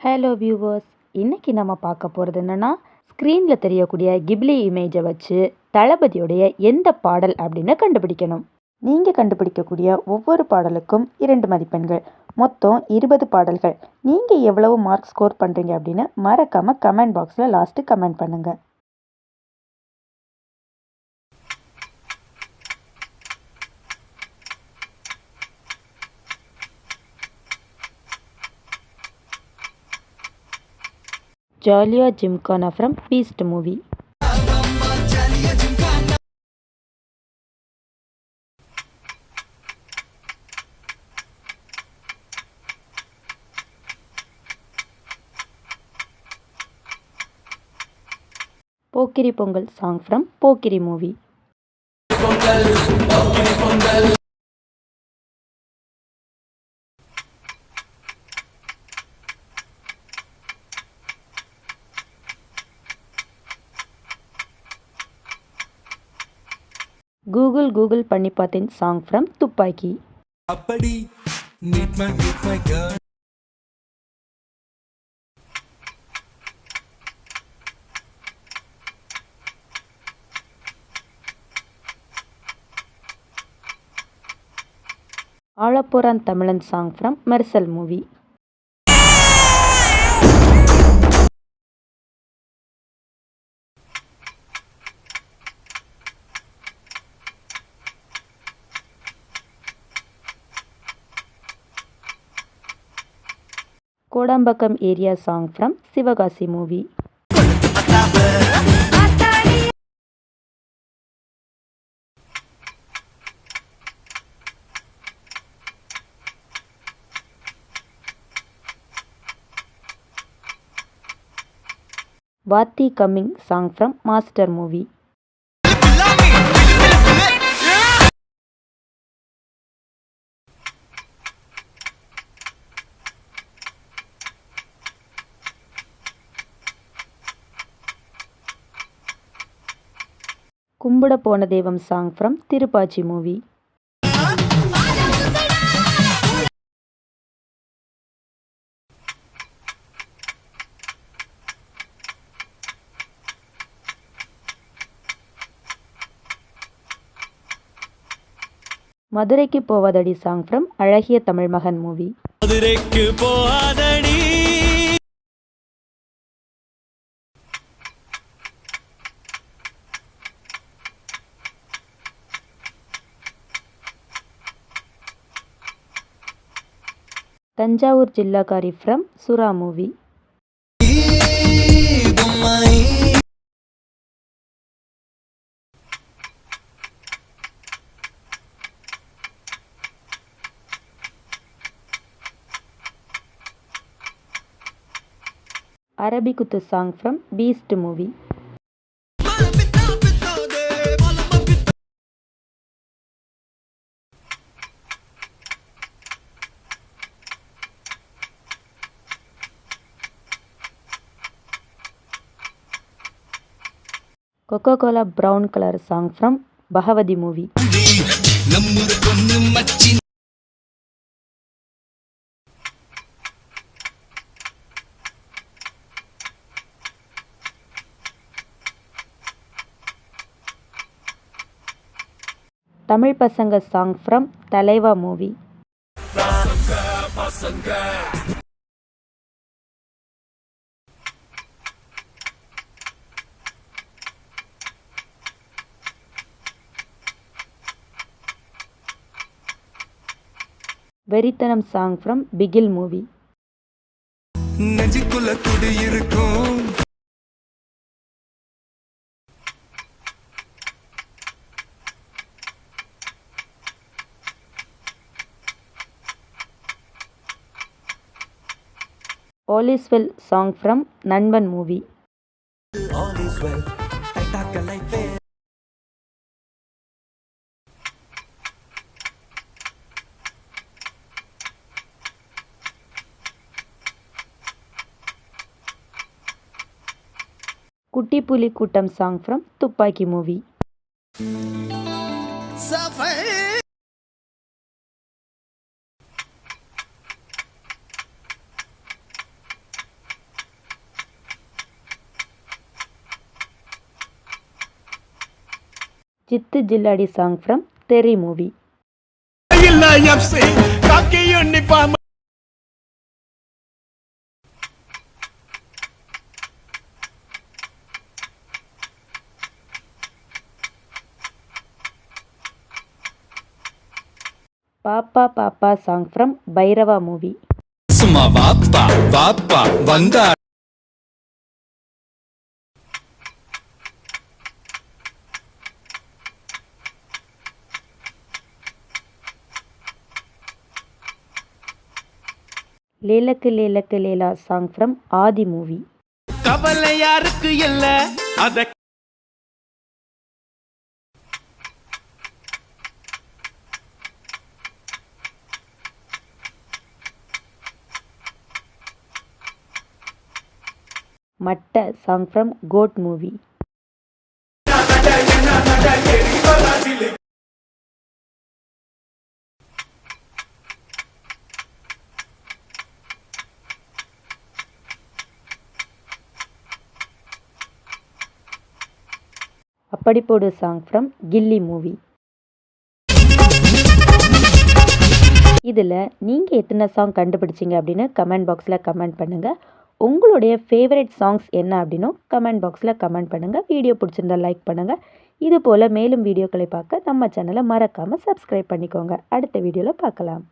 Hello viewers இன்றைக்கி நம்ம பார்க்க போகிறது என்னென்னா ஸ்க்ரீனில் தெரியக்கூடிய கிப்லி இமேஜை வச்சு தளபதியுடைய எந்த பாடல் அப்படின்னு கண்டுபிடிக்கணும். நீங்கள் கண்டுபிடிக்கக்கூடிய ஒவ்வொரு பாடலுக்கும் இரண்டு மதிப்பெண்கள் மொத்தம் இருபது பாடல்கள். நீங்கள் எவ்வளவு மார்க் ஸ்கோர் பண்ணுறீங்க அப்படின்னு மறக்காமல் கமெண்ட் பாக்ஸில் லாஸ்ட்டு கமெண்ட் பண்ணுங்கள் ஜாலியா gymkhana from Beast movie. Pokkiri Pongal song from Pokkiri movie. Google Google பண்ணி பார்த்தேன். Song from Thuppakki. அப்படி meet my meet my girl. Aalaporaan Thamizhan song from Mersal movie Kodambakkam area song from Sivakasi movie. Vaathi coming song from Master movie. Kumbida Pona Deivam song from Thiruppachi movie மதுரைக்கு போவதடி song from அழகிய தமிழ் மகன் movie மதுரைக்கு போவாதடி. Thanjavur ஜில்லாக்காரி from Sura movie. Arabikuthu song from Beast movie. Coca Cola brown colour song from Bhagavathi movie Tamil Pasanga song from Thalaivaa movie Verithanam song from Bigil movie Nenjukkulla Kudi Irukkum all is well song from Nanban movie Kutti Puli Koottam song from Thuppakki movie Jithu Jilladi song from Theri movie Pappa Pappa song from Bairavaa movie சும்மா வாப்பா வாப்பா வந்தா. Lelakku Lelakku Lela song from Aadhi movie கவலை யாருக்கு இல்ல? அத மட்ட song from code movie அப்படி போடு சாங் ஃப்ரம் கில்லி மூவி இதில் நீங்கள் எத்தனை சாங் கண்டுபிடிச்சிங்க அப்படின்னு கமெண்ட் பாக்ஸில் கமெண்ட் பண்ணுங்கள் உங்களுடைய ஃபேவரட் சாங்ஸ் என்ன அப்படின்னும் கமெண்ட் பாக்ஸில் கமெண்ட் பண்ணுங்கள் வீடியோ பிடிச்சிருந்தா லைக் பண்ணுங்கள் இது போல் மேலும் வீடியோக்களை பார்க்க நம்ம சேனலை மறக்காமல் சப்ஸ்கிரைப் பண்ணிக்கோங்க. அடுத்த வீடியோவில் பார்க்கலாம்.